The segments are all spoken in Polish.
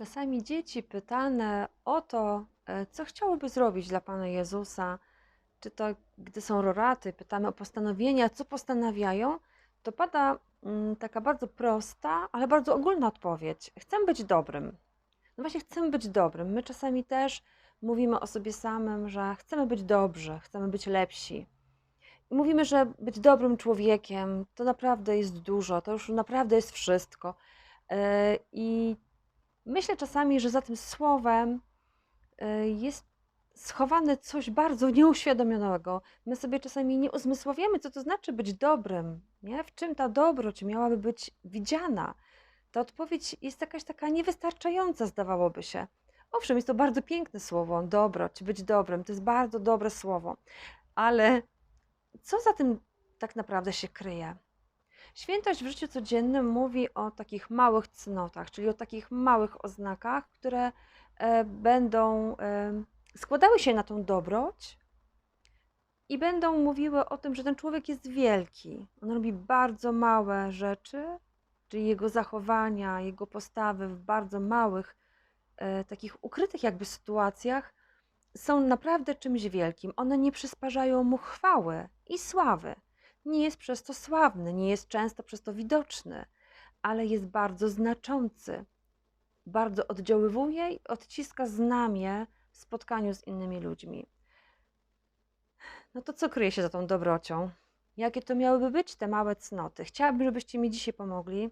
Czasami dzieci pytane o to, e, co chciałyby zrobić dla Pana Jezusa, czy to gdy są roraty, pytamy o postanowienia, co postanawiają, to pada mm, taka bardzo prosta, ale bardzo ogólna odpowiedź. Chcę być dobrym. No właśnie, chcemy być dobrym. My czasami też mówimy o sobie samym, że chcemy być dobrzy, chcemy być lepsi. I mówimy, że być dobrym człowiekiem to naprawdę jest dużo, to już naprawdę jest wszystko. E, I myślę czasami, że za tym słowem e, jest schowane coś bardzo nieuświadomionego. My sobie czasami nie uzmysławiamy, co to znaczy być dobrym, nie? W czym ta dobroć miałaby być widziana. Ta odpowiedź jest jakaś taka niewystarczająca, zdawałoby się. Owszem, jest to bardzo piękne słowo, dobroć, być dobrym, to jest bardzo dobre słowo, ale co za tym tak naprawdę się kryje? Świętość w życiu codziennym mówi o takich małych cnotach, czyli o takich małych oznakach, które e, będą e, składały się na tą dobroć i będą mówiły o tym, że ten człowiek jest wielki. On robi bardzo małe rzeczy, czyli jego zachowania, jego postawy w bardzo małych, e, takich ukrytych jakby sytuacjach są naprawdę czymś wielkim. One nie przysparzają mu chwały i sławy. Nie jest przez to sławny, nie jest często przez to widoczny, ale jest bardzo znaczący. Bardzo oddziaływuje i odciska znamie w spotkaniu z innymi ludźmi. No to co kryje się za tą dobrocią? Jakie to miałyby być te małe cnoty? Chciałabym, żebyście mi dzisiaj pomogli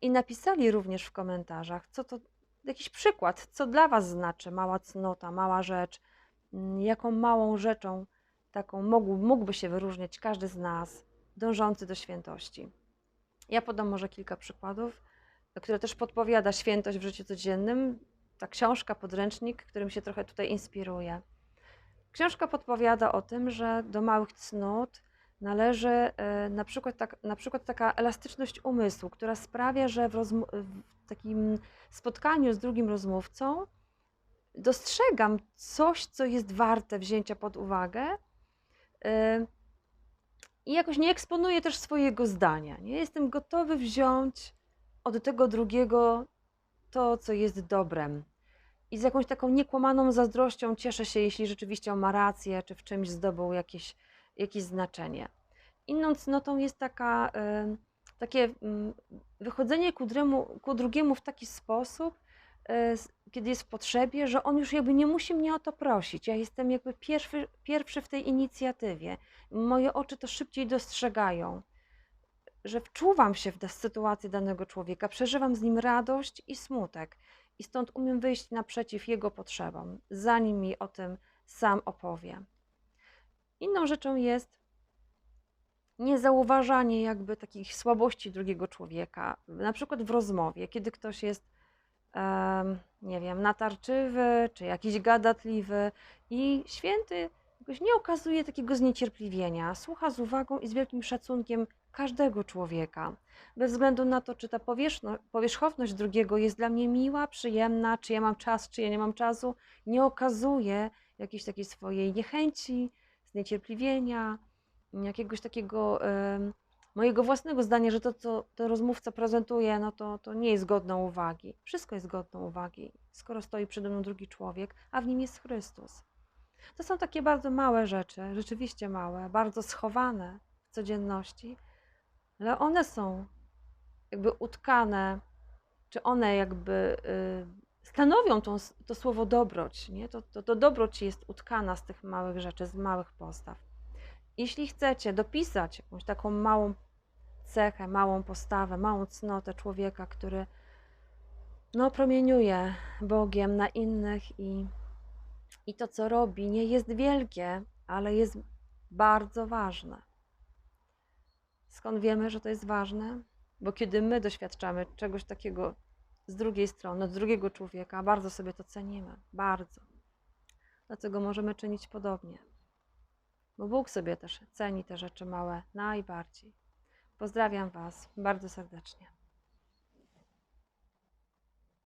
i napisali również w komentarzach, co to, jakiś przykład, co dla Was znaczy mała cnota, mała rzecz, mm, jaką małą rzeczą taką mógł, mógłby się wyróżniać każdy z nas dążący do świętości. Ja podam może kilka przykładów, które też podpowiada świętość w życiu codziennym. Ta książka, podręcznik, którym się trochę tutaj inspiruje. Książka podpowiada o tym, że do małych cnót należy e, na przykład, tak, na przykład taka elastyczność umysłu, która sprawia, że w, w takim spotkaniu z drugim rozmówcą dostrzegam coś, co jest warte wzięcia pod uwagę. E, I jakoś nie eksponuję też swojego zdania. Nie jestem gotowy wziąć od tego drugiego to, co jest dobrem. I z jakąś taką niekłamaną zazdrością cieszę się, jeśli rzeczywiście on ma rację, czy w czymś zdobył jakieś, jakieś znaczenie. Inną cnotą jest taka, y, takie mm, wychodzenie ku, dremu, ku drugiemu w taki sposób, y, kiedy jest w potrzebie, że on już jakby nie musi mnie o to prosić. Ja jestem jakby pierwszy, pierwszy w tej inicjatywie. Moje oczy to szybciej dostrzegają że wczuwam się w sytuację danego człowieka, przeżywam z nim radość i smutek i stąd umiem wyjść naprzeciw jego potrzebom, zanim mi o tym sam opowie. Inną rzeczą jest niezauważanie jakby takich słabości drugiego człowieka, na przykład w rozmowie, kiedy ktoś jest, nie wiem, natarczywy czy jakiś gadatliwy i święty jakoś nie okazuje takiego zniecierpliwienia, słucha z uwagą i z wielkim szacunkiem każdego człowieka, bez względu na to, czy ta powierzchowność drugiego jest dla mnie miła, przyjemna, czy ja mam czas, czy ja nie mam czasu, nie okazuje jakiejś takiej swojej niechęci, zniecierpliwienia, jakiegoś takiego em, mojego własnego zdania, że to, co ten rozmówca prezentuje, no to, to nie jest godne uwagi. Wszystko jest godne uwagi, skoro stoi przede mną drugi człowiek, a w nim jest Chrystus. To są takie bardzo małe rzeczy, rzeczywiście małe, bardzo schowane w codzienności, ale one są jakby utkane, czy one jakby y, stanowią tą, to słowo dobroć, nie? To, to, to dobroć jest utkana z tych małych rzeczy, z małych postaw. Jeśli chcecie dopisać jakąś taką małą cechę, małą postawę, małą cnotę człowieka, który no, promieniuje Bogiem na innych i, i to, co robi, nie jest wielkie, ale jest bardzo ważne. Skąd wiemy, że to jest ważne? Bo kiedy my doświadczamy czegoś takiego z drugiej strony, od drugiego człowieka, bardzo sobie to cenimy. Bardzo. Dlatego możemy czynić podobnie. Bo Bóg sobie też ceni te rzeczy małe najbardziej. Pozdrawiam Was bardzo serdecznie.